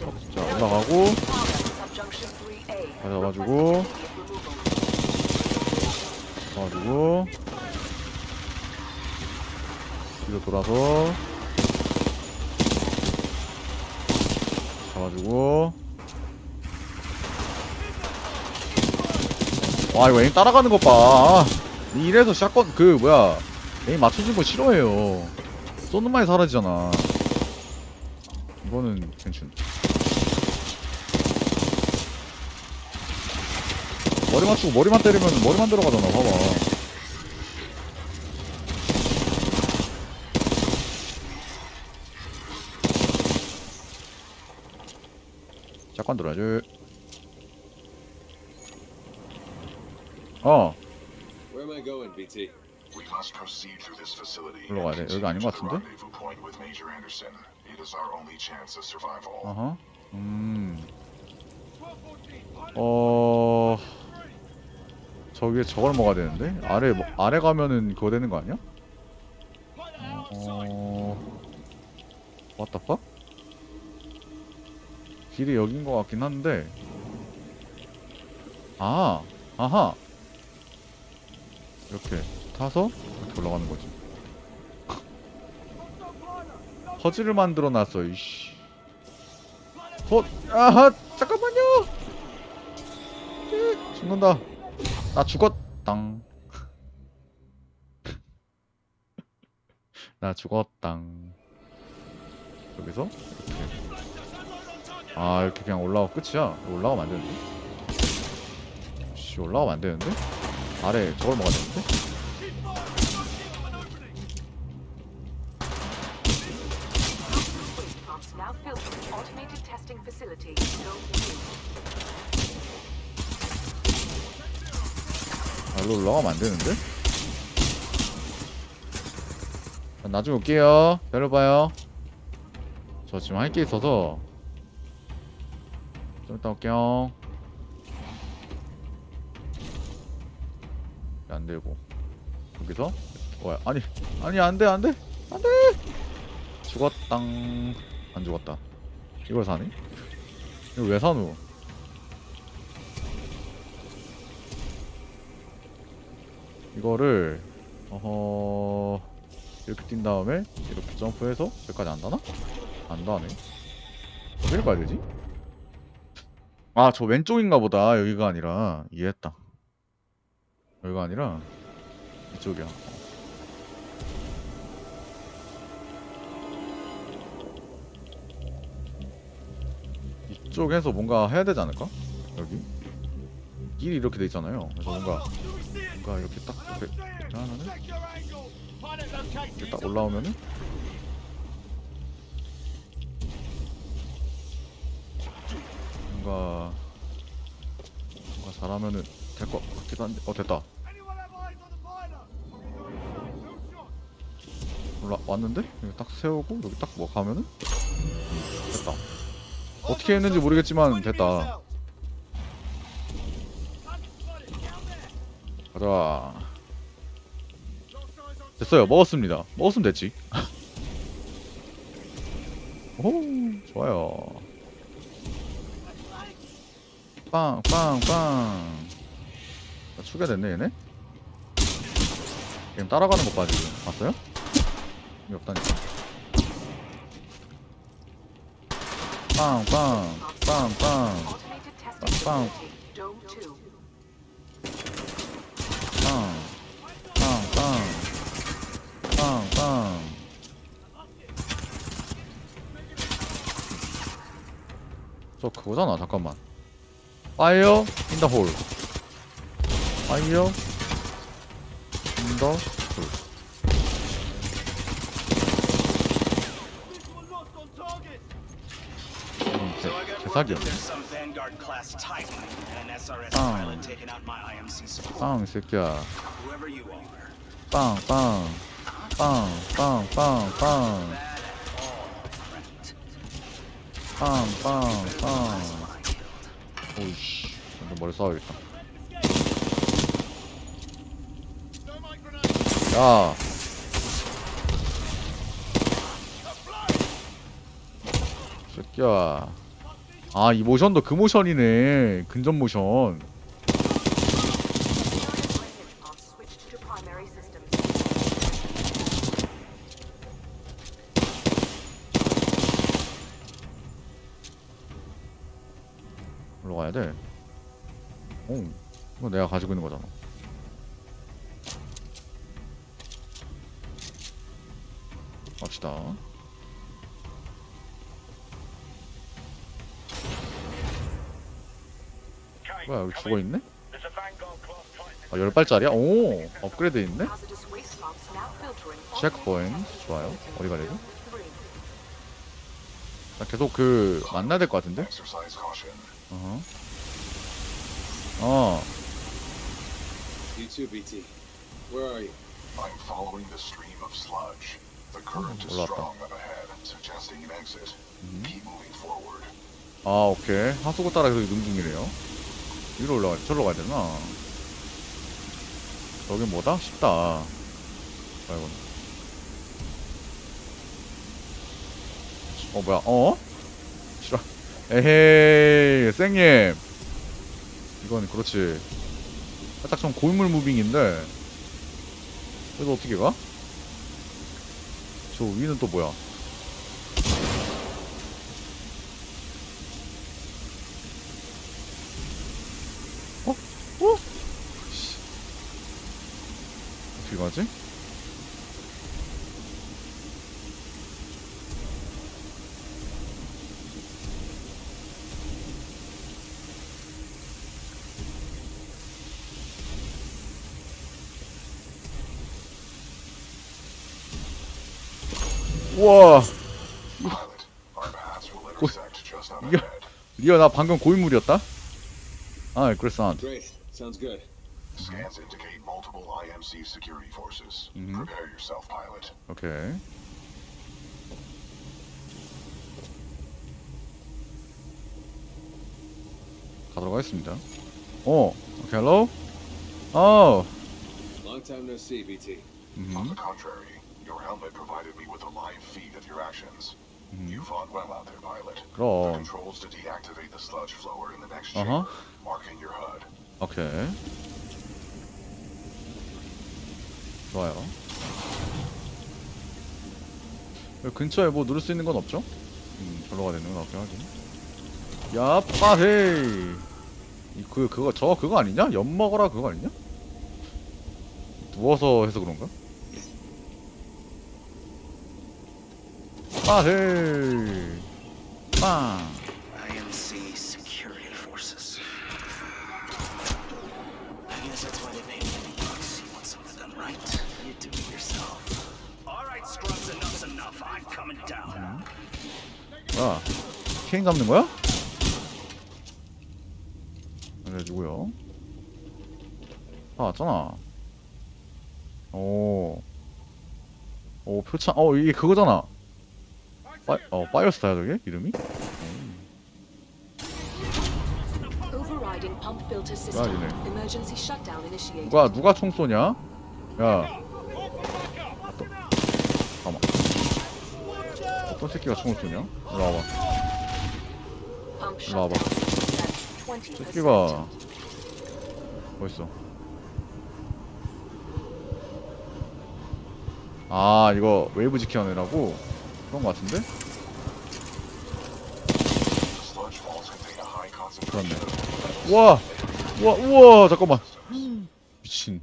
자 올라가고. Subjunction 3A. 가져가지고. 가지고. 뒤로 돌아서. 잡아주고. 와 이거 에임 따라가는 것봐. 이래서 샷건 그 뭐야. 에임 맞춰준 거 싫어해요. 쏘는 말이 사라지잖아. 이거는 괜찮 머리 맞추고 머리만 때리면 머리만 들어가잖아 봐봐 잠깐 들어야지 어 Where am I going, BT? We must proceed through this facility. 일로 가야 돼. 여기 아닌 것 같은데? 어허 음 어... 저기에 저걸 먹어야 되는데? 아래, 뭐- 아래 가면은 그거 되는 거 아니야? 어... Fuck? 길이 여긴 것 같긴 한데 아! 아하! 이렇게 타서 이렇게 올라가는 거지 퍼즐을 만들어 놨어 이씨 헛! 아하! 잠깐만요! 으, 죽는다 나 죽었당. 나 죽었당. 여기서? 이렇게. 아 이렇게 그냥 올라가 끝이야? 올라가면 안 되는데? 씨 올라가면 안 되는데? 아래 저걸 먹어야 되는데 2. 아, 일로 올라가면 안 되는데? 자, 나중에 올게요. 기다려봐요. 저 지금 할 게 있어서. 좀 이따 올게요. 안 되고. 여기서? 뭐야? 아니, 아니, 안 돼, 안 돼! 안 돼! 죽었당. 안 죽었다. 이걸 사니? 이거 왜 사노? 이거를 어허 이렇게 뛴 다음에 이렇게 점프해서 여기까지 안 다나? 안 다네 어디를 가야 되지? 아 저 왼쪽인가 보다 여기가 아니라 이해했다 여기가 아니라 이쪽이야 이쪽에서 뭔가 해야 되지 않을까? 여기 길이 이렇게 돼 있잖아요. 그래서 뭔가 뭔가 이렇게 딱 이렇게, 하면은 이렇게 딱 올라오면은 뭔가 뭔가 잘하면은 될 것 같기도 한데 어 됐다. 올라 왔는데? 여기 딱 세우고 여기 딱 뭐 가면은 됐다. 어떻게 했는지 모르겠지만 됐다 가자 됐어요. 먹었습니다. 먹었으면 됐지. 오 좋아요. 빵빵빵. 추가 됐네 얘네? 지금 따라가는 것봐 지금 봤어요? 여기 없다니까. 빵빵 빵빵. Automated testing 저 그거잖아, 잠깐만. Fire in the hole. Fire in the hole. 음, So I 개, got word 개사기야. that there's some Vanguard class Titan and an SRS Bang. pilot taking out my IMC support. 빵, 이 새끼야. Whoever you are. 빵, 빵, 빵, 빵, 빵, 빵. 빵, 빵, 빵. I killed. 오이씨. 완전 머리 싸워야겠다. 야. 새끼야. 아이 모션도 그 모션이네 근접 모션 오, 이거 내가 가지고 있는 거잖아. 갑시다. 뭐야 여기 죽어 있네? 아 열 발짜리야? 오 업그레이드 있네? On 체크 포인트 좋아요. 어디 가야. 나 계속 그 만나야 될 것 같은데? 어허. 어. You too, BT. Where are you? I'm following the stream of sludge. The current is 올라왔다. strong up ahead, suggesting an exit. Keep moving forward. 아 오케이 하수구 따라 계속 이동 중이래요 위로 올라가 저로 가야 되나 여긴 뭐다? 쉽다 아이고 어 뭐야 어? 싫어 에헤이 쌩님 이건 그렇지 살짝 좀 골물 무빙인데 그래도 어떻게 가? 저 위는 또 뭐야 우와 Yeah. ahead. 리어 나 방금 고인물이었다? 아 그랬어 Great. Sounds good. Scans indicate multiple IMC security forces. Mhm. Prepare yourself, pilot. 오케이 가도록 하겠습니다 어 오케이 헬로 어 Long time no see, BT. On 음, the contrary, your helmet provided me with a live feed of your actions. 음. You fought well out there, pilot. The 그럼 controls to deactivate the sludge flower in the next Uh-huh. chamber, marking your HUD. 오케이 좋아요 여기 근처에 뭐 누를 수 있는 건 없죠? 음 절로 가야 되는 건 없긴 하지 야 빠헤이 이 그 그거 저 그거 아니냐? 엿 먹어라 그거 아니냐? 누워서 해서 그런가? 빠헤이 빵 IMC security forces. I guess that's why they pay me the bucks. You want something done right? You do it yourself. All right, scrubs, enough's enough. Coming down. 뭐야 케인 잡는 거야? 그래가지고요. 아 왔잖아. 오. 오 표창 어 이게 그거잖아 빠, 어 빠이어스타야 저게 이름이? Initiated. 누가 누가 총 쏘냐? 야 잠깐만 어떤 새끼가 총을 쏘냐? 일로 와봐 일로 와봐 shutdown at 20%. 새끼가 어딨어 아 이거 웨이브 지켜내라고 그런 거 같은데? The sludge falls contain a concentration 그렇네. of 우와 잠깐만 미친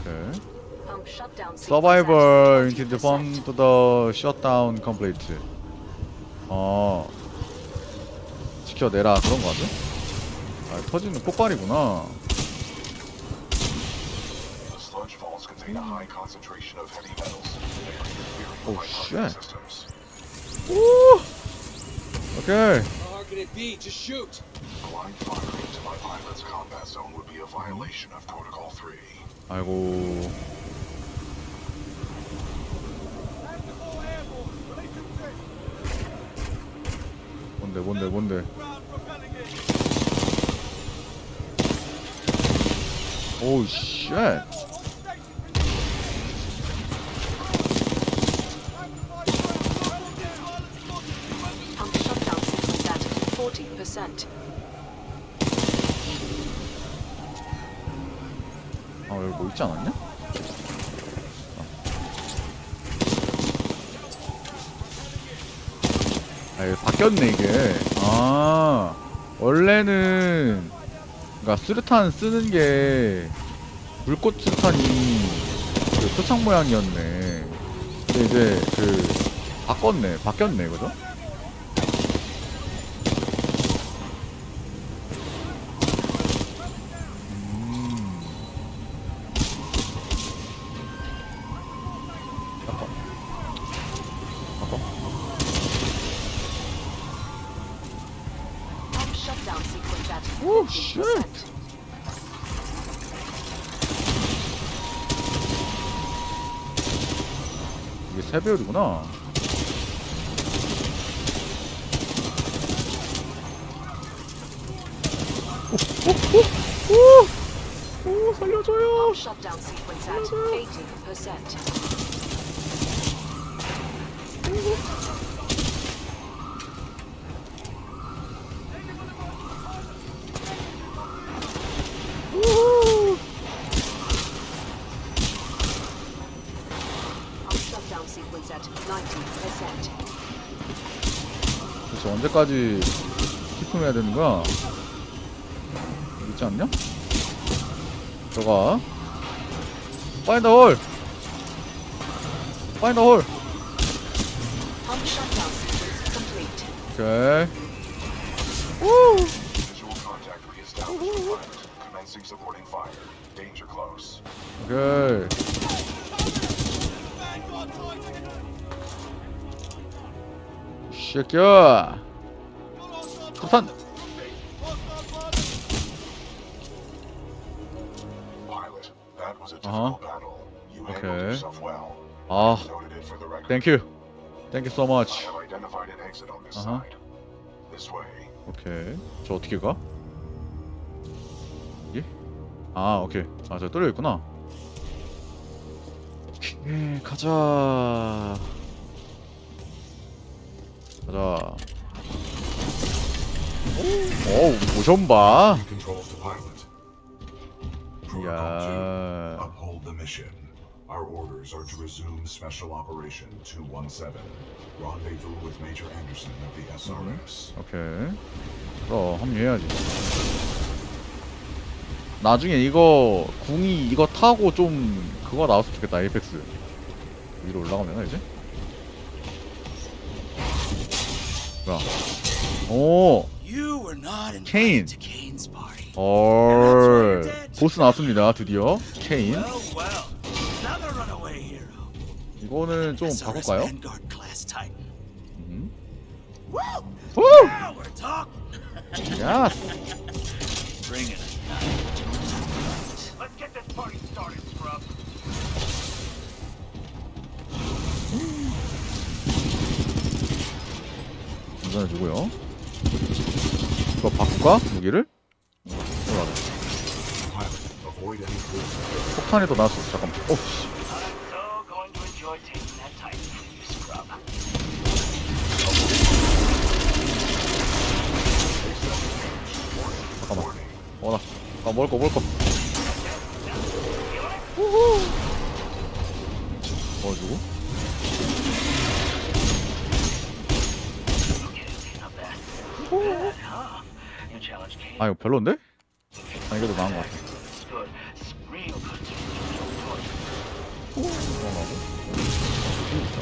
오케이 Pump shutdown sequence Survivor at into the 20%. bomb to the shutdown complete. 어. 지켜내라 그런 거 같아? 아 터지는 폭발이구나. The sludge falls contain a high concentration of heavy metals. They are interfering Oh, with my shit. target systems. 오. 오케이. How hard can it be? Just shoot. Blind fire into my pilot's combat zone would be a violation of Protocol 3. 아이고. 뭔데 뭔데 40%. 아 여기 뭐 있지 않았냐? 아 이거 바뀌었네 이게 아 원래는 그니까 수류탄 쓰는 게 불꽃 수류탄이 그 표창 모양이었네 근데 이제 그 바꿨네 바뀌었네 그죠? 이게 세 배율이구나. 오, 오, 오, 오, 살려줘요. Shutdown sequence at 80%. 언제까지 키품해야 되는 거야? 있지 않냐? 저가 파인더 홀! 파인더 홀! 오케이 close. 오케이 새끼야 Uh-huh. Okay. yourself well. 아. 땡큐 땡큐 so much Uh-huh. way. 오케이 저 어떻게 가? 예? 아 오케이 아 저 뚫려 있구나 오케이 가자 가자 오 모션 봐야 2. Uphold the mission. Our orders are to resume Special Operation 217. Rendezvous with Major Anderson of the SRS. 오케이 그럼 합류해야지 나중에 이거 궁이 이거 타고 좀 그거 나왔으면 좋겠다 에이펙스 위로 올라가면 이제 뭐야 오 You were not invited to Kane's party. 얼 보스 나왔습니다 드디어 케인 Well, well. Another runaway hero. 이거는 좀 SRS 바꿀까요? Vanguard class Titan. 음. Woo! 후! Now we're talking. 야 Bring it. Let's get this party started, scrub. 운전해주고요 바꿀까? 무기를? 폭탄이 더 나왔어 잠깐만 오. 잠깐만 어나 아 먹을 거 먹을 거 먹어주고 Okay, not 아 이거 별론데? 아더 나은 거 같아. good.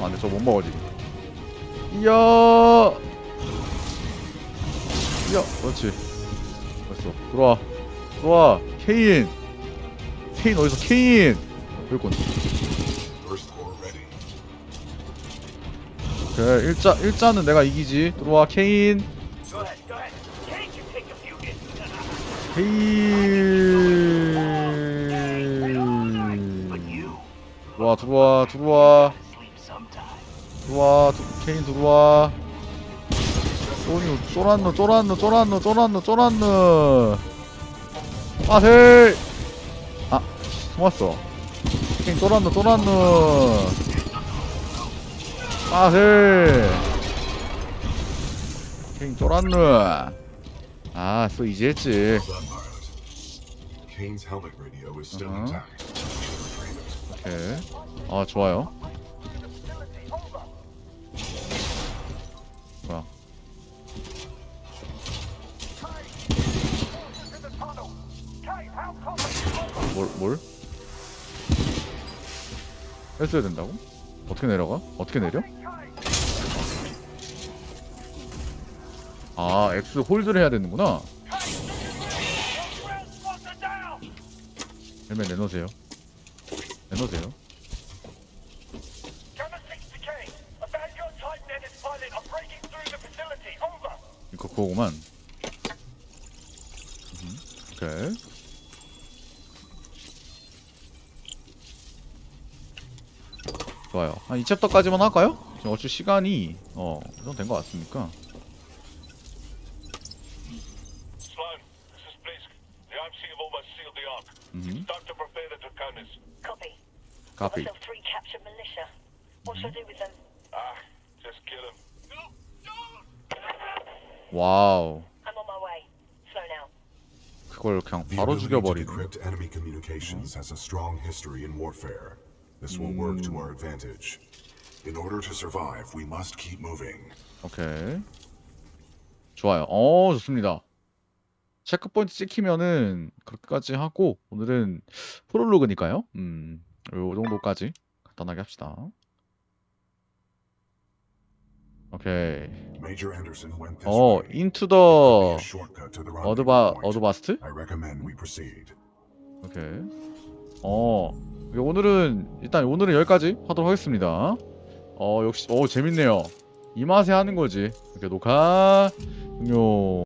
아 근데 저거 못 먹어 지금. 이야! 이야 그렇지. 됐어. 들어와. 들어와. 케인. 케인 어디서? 케인! 여기 있군 First core ready. 그래 일자 일자는 내가 이기지. 들어와 케인 케인 you 들어와 들어와 들어와. 들어와 두- 케인 들어와. 쏘니 쫄았노 쫄았노 쫄았노 쫄았노 쫄았노. 빠세 숨었어. 킹 또란누 또란누 빠슬. 킹 또란누 아 또 이제 했지 Uh-huh. it. 오케이 아 좋아요 뭐야 뭘, 뭘? 뺐어야 된다고? 어떻게 내려가? 어떻게 내려? 아, X 홀드를 해야 되는구나. 헬멧 내놓으세요. 내놓으세요. 이거 그거구만. 음, 오케이. 좋아요. 한 2챕터까지만 할까요? 지금 어차피 시간이 어, 이 정도 된것 같으니까. the arc. 음, Start to prepare the Draconis. Copy. 카피. Myself three captured militia. What should I do with them? Ah, just kill him. 와우. I'm on my way. Slow now. 그걸 그냥 The 바로 ability to 죽여버리네. decrypt enemy communications has a strong history in warfare. This will work to our advantage. In order to survive, we must keep moving. 오케이. 좋아요. 어, 좋습니다. 체크포인트 찍히면은 그렇게까지 하고 오늘은 프롤로그니까요. 음, 요 정도까지 간단하게 합시다. 오케이. 어. 인투 더 the 어드바. 어드바스트? 오케이. 어, 오늘은 일단 오늘은 여기까지 하도록 하겠습니다. 어, 역시 어 재밌네요. 이 맛에 하는 거지. 이렇게 녹화 종료.